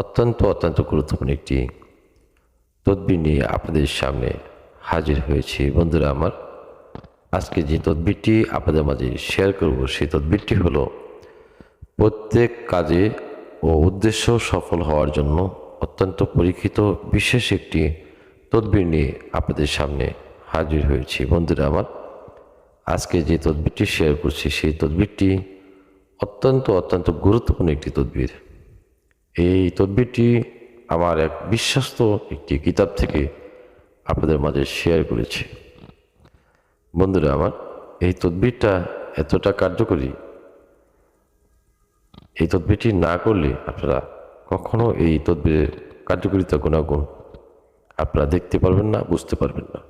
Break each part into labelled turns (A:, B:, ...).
A: অত্যন্ত অত্যন্ত গুরুত্বপূর্ণ একটি তদবির নিয়ে আপনাদের সামনে হাজির হয়েছি। বন্ধুরা আমার, আজকে যে তদবিরটি আপনাদের মাঝে শেয়ার করব, সেই তদবিরটি হলো প্রত্যেক কাজে ও উদ্দেশ্য সফল হওয়ার জন্য অত্যন্ত পরীক্ষিত বিশেষ একটি তদবির নিয়ে আপনাদের সামনে হাজির হয়েছি। বন্ধুরা আমার, আজকে যে তদবিরটি শেয়ার করছি, সেই তদবিরটি অত্যন্ত অত্যন্ত গুরুত্বপূর্ণ একটি তদবির। এই তদবিরটি আমার এক বিশ্বস্ত একটি কিতাব থেকে আপনাদের মাঝে শেয়ার করেছি। বন্ধুরা আমার, এই তদবিরটা এতটা কার্যকরী? এই তদবিরটি না করলে আপনারা কখনো এই তদবিরের কার্যকারিতা গুণাগুণ আপনারা দেখতে পারবেন না, বুঝতে পারবেন না।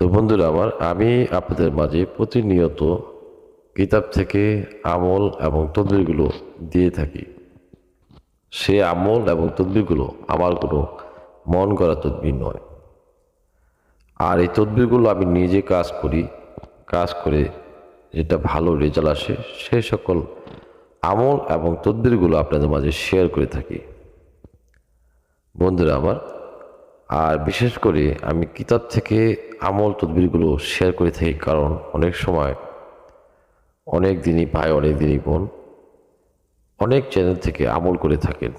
A: তো বন্ধুরা আমার, আমি আপনাদের মাঝে প্রতিনিয়ত কিতাব থেকে আমল এবং তদবিরগুলো দিয়ে থাকি। সে আমল এবং তদবিরগুলো আমার কোনো মন করা তদবির নয়। আর এই তদবিরগুলো আমি নিজে কাজ করি, কাজ করে যেটা ভালো রেজাল্ট আসে সেই সকল আমল এবং তদবিরগুলো আপনাদের মাঝে শেয়ার করে থাকি। বন্ধুরা আমার, আর বিশেষ করে আমি কিতাব থেকে আমল তদবিরগুলো শেয়ার করে থাকি কারণ অনেক সময় অনেক দিনই ভাই, অনেক দিনই বোন অনেক চ্যানেল থেকে আমল করে থাকেন।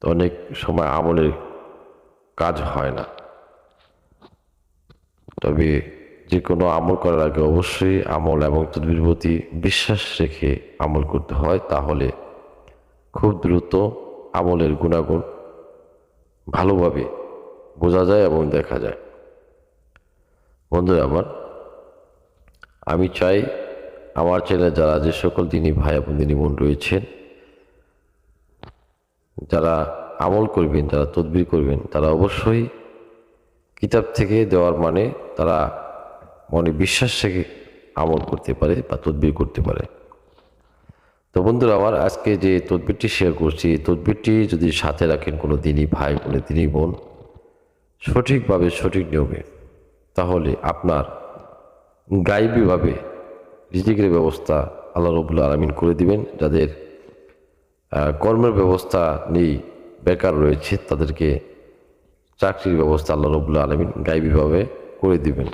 A: তো অনেক সময় আমলের কাজ হয় না। তবে যে কোনো আমল করার আগে অবশ্যই আমল এবং তদবির প্রতি বিশ্বাস রেখে আমল করতে হয়, তাহলে খুব দ্রুত আমলের গুণাগুণ ভালোভাবে বোঝা যায় এবং দেখা যায়। বন্ধুরা আমার, আমি চাই আমার চ্যানেলে যারা যে সকল দিনী ভাই এবং দিনী বোন রয়েছেন, যারা আমল করবেন, যারা তদবির করবেন, তারা অবশ্যই কিতাব থেকে দেওয়ার মানে তারা মনে বিশ্বাস থেকে আমল করতে পারে বা তদবির করতে পারে। তো বন্ধুরা, আমার আজকে যে তদবিরটি শেয়ার করছি তদবিরটি যদি সাথে রাখেন কোনো দিনই ভাই কোনো দিনই বোন, সঠিকভাবে সঠিক নিয়মে, তাহলে আপনার গাইবীভাবে রিজিকের ব্যবস্থা আল্লাহ রবুল্লা আলমিন করে দিবেন। যাদের কর্মের ব্যবস্থা নেই, বেকার রয়েছে, তাদেরকে চাকরির ব্যবস্থা আল্লাহ রবুল্লা আলমিন গাইবীভাবে করে দিবেন।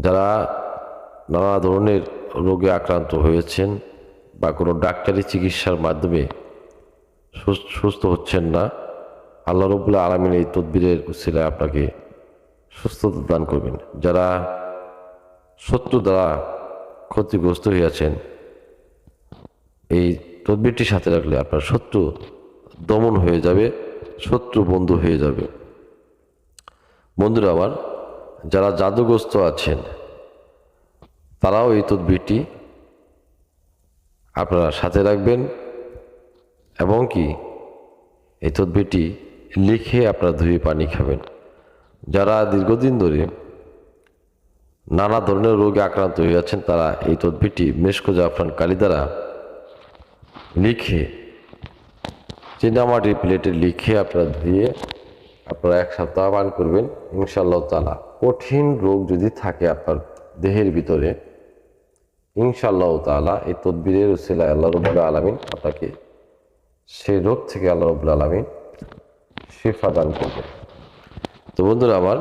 A: যারা নানা ধরনের রোগে আক্রান্ত হয়েছেন বা কোনো ডাক্তারি চিকিৎসার মাধ্যমে সুস- সুস্থ হচ্ছেন না, আল্লাহ রবুল্লা আলমিন এই তদবিরের উসিলায় আপনাকে সুস্থতা দান করবেন। যারা শত্রু দ্বারা ক্ষতিগ্রস্ত হইয়াছেন। এই তদবিরটির সাথে রাখলে আপনার শত্রু দমন হয়ে যাবে, শত্রু বন্ধু হয়ে যাবে। বন্ধুরা আমার, যারা জাদুগ্রস্ত আছেন, তারাও এই তদবিরটি আপনারা সাথে রাখবেন এবং কি এই তদবিরটি লিখে আপনারা ধুয়ে পানি খাবেন। যারা দীর্ঘদিন ধরে নানা ধরনের রোগে আক্রান্ত যাচ্ছেন তারা এই তদবিরটি মেশকো জাফরান কালি দ্বারা লিখে চীনামাটির প্লেটে লিখে আপনারা ধুয়ে আপনারা এক সপ্তাহ পান করবেন ইনশাল্লাহ তালা কঠিন রোগ যদি থাকে আপনার দেহের ভিতরে ইনশাল্লাহ তালা এই তদবিরের উসিলায় আল্লাহ রবুল্লা আলমিন আপনাকে সেই রোগ থেকে আল্লাহ রবুল্লা আলমিন শিফা দান করবেন। তো বন্ধুরা আমার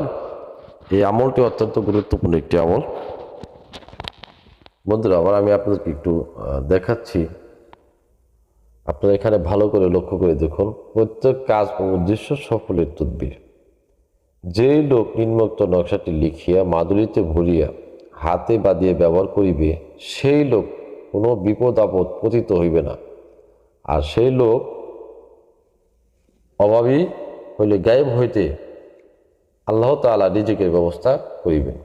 A: এই আমলটি অত্যন্ত গুরুত্বপূর্ণ একটি আমল। বন্ধুরা, আবার আমি আপনাদেরকে একটু দেখাচ্ছি। আপনারা এখানে ভালো করে লক্ষ্য করে দেখুন, প্রত্যেক কাজ উদ্দেশ্য সফলের তদ্বির। যেই লোক নিম্নোক্ত নকশাটি লিখিয়া মাদুরিতে ভরিয়া হাতে বাঁধিয়ে ব্যবহার করিবে, সেই লোক কোনো বিপদ আপদ পতিত হইবে না। আর সেই লোক অভাবী হইলে গায়েব হইতে আল্লাহ তাআলা রিজিকের ব্যবস্থা করিবেন।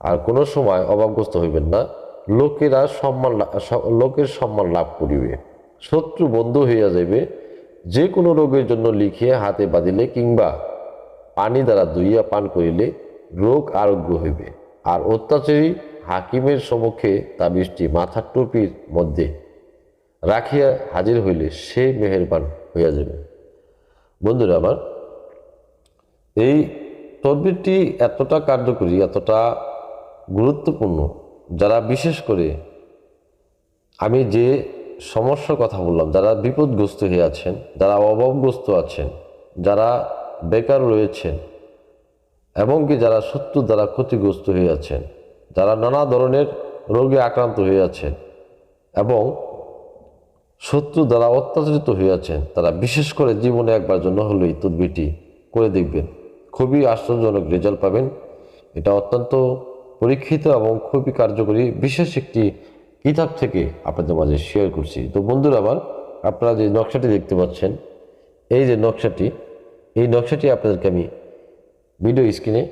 A: আর কোনো সময় অভাবগ্রস্ত হইবেন না, লোকেরা সম্মান লোকের সম্মান লাভ করিবে। শত্রু বন্ধু হইয়া যাইবে যে কোনো রোগের জন্য লিখিয়া হাতে বাঁধিলে কিংবা পানি দ্বারা ধুইয়া পান করিলে রোগ আরোগ্য হইবে। আর অত্যাচারী হাকিমের সম্মুখে তাবিজটি মাথার টুপির মধ্যে রাখিয়া হাজির হইলে সে মেহেরবান হইয়া যাবে বন্ধুরা আমার এই তদবিরটি এতটা কার্যকরী, এতটা গুরুত্বপূর্ণ, যারা বিশেষ করে আমি যে সমস্যার কথা বললাম, যারা বিপদগ্রস্ত হয়ে আছেন, যারা অভাবগ্রস্ত আছেন, যারা বেকার রয়েছেন, এবং কি যারা শত্রু দ্বারা ক্ষতিগ্রস্ত হয়ে আছেন, যারা নানা ধরনের রোগে আক্রান্ত হয়ে আছেন, এবং শত্রু দ্বারা অত্যাচারিত হয়ে আছেন, তারা বিশেষ করে জীবনে একবার জন্য হলো এই তদবিরটি করে দেখবেন। খুবই আশ্চর্যজনক রেজাল্ট পাবেন। এটা অত্যন্ত পরীক্ষিত এবং খুবই কার্যকরী, বিশেষ একটি কিতাব থেকে আপনাদের মাঝে শেয়ার করছি। তো বন্ধুরা আমার আপনারা যে নকশাটি দেখতে পাচ্ছেন, এই যে নকশাটি, এই নকশাটি আপনাদেরকে আমি ভিডিও স্ক্রিনে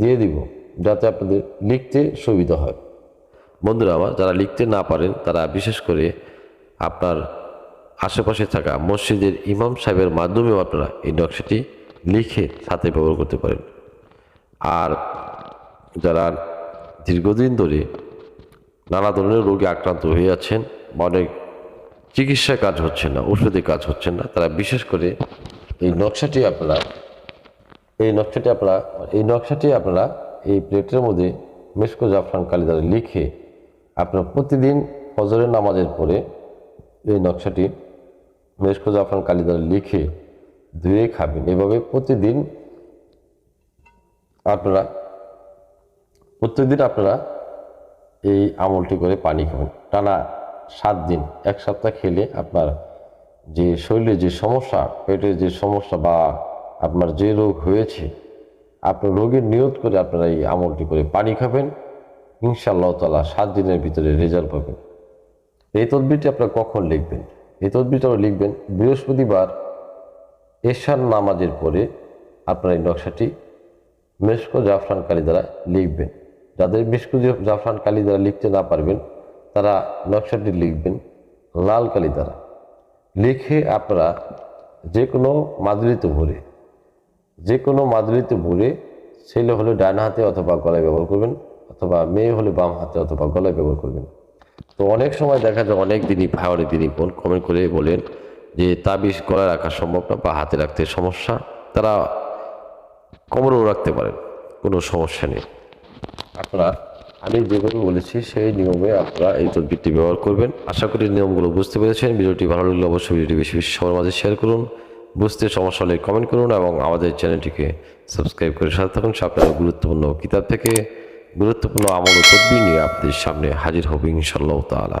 A: দিয়ে দিব, যাতে আপনাদের লিখতে সুবিধা হয়। বন্ধুরা আমার যারা লিখতে না পারেন, তারা বিশেষ করে আপনার আশেপাশে থাকা মসজিদের ইমাম সাহেবের মাধ্যমেও আপনারা এই নকশাটি লিখে সাথে ব্যবহার করতে পারেন। আর যারা দীর্ঘদিন ধরে নানা ধরনের রোগে আক্রান্ত হয়ে আছেন বা অনেক চিকিৎসা কাজ হচ্ছে না ওষুধে কাজ হচ্ছে না, তারা বিশেষ করে এই নকশাটি আপনারা, এই নকশাটি আপনারা, এই নকশাটি আপনারা এই প্লেটের মধ্যে মেসকো জাফরান কালি দ্বারা লিখে আপনারা প্রতিদিন ফজরের নামাজের পরে এই নকশাটি মেসকো জাফরান কালি দ্বারা লিখে ধুয়ে খাবেন। এভাবে প্রতিদিন আপনারা প্রত্যেকদিন আপনারা এই আমলটি করে পানি খাবেন। টানা সাত দিন, এক সপ্তাহ খেলে আপনার যে শরীরে যে সমস্যা, পেটের যে সমস্যা বা আপনার যে রোগ হয়েছে, আপনার রোগের নিয়ত করে আপনারা এই আমলটি করে পানি খাবেন। ইনশাআল্লাহ তালা সাত দিনের ভিতরে রেজাল্ট পাবেন। এই তদবিরটি আপনারা কখন লিখবেন? এই তদবিরটাও লিখবেন বৃহস্পতিবার এশার নামাজের পরে আপনারা এই নকশাটি মেশকো জাফরান কালি দ্বারা লিখবেন। যাদের মেশকো জাফরান কালি দ্বারা লিখতে না পারবেন, তারা নকশাটি লিখবেন লাল কালি দ্বারা। লিখে আপনারা যে কোনো মাদুরিতে ভরে যে কোনো মাদুরিতে ভরে ছেলে হলে ডান হাতে অথবা গলায় ব্যবহার করবেন, অথবা মেয়ে হলে বাম হাতে অথবা গলায় ব্যবহার করবেন। তো অনেক সময় দেখা যায়, অনেক দিনই ভাই দিনই কমেন্ট করে বলেন তাবিজ গলায় রাখা সম্ভব না বা হাতে রাখতে সমস্যা, তারা কোমরেও রাখতে পারেন, কোনো সমস্যা নেই। আপনারা, আমি যেভাবে বলেছি, সেই নিয়মে আপনারা এই তদবিরটি ব্যবহার করবেন। আশা করি নিয়মগুলো বুঝতে পেরেছেন। ভিডিওটি ভালো লাগলে অবশ্যই ভিডিওটি বেশি বেশি সবার মাঝে শেয়ার করুন। বুঝতে সমস্যা হলে কমেন্ট করুন এবং আমাদের চ্যানেলটিকে সাবস্ক্রাইব করে সাথে থাকুন। আপনারা গুরুত্বপূর্ণ কিতাব থেকে গুরুত্বপূর্ণ আমল ও তদবির নিয়ে আপনাদের সামনে হাজির হব ইনশাল্লাহ তাআলা।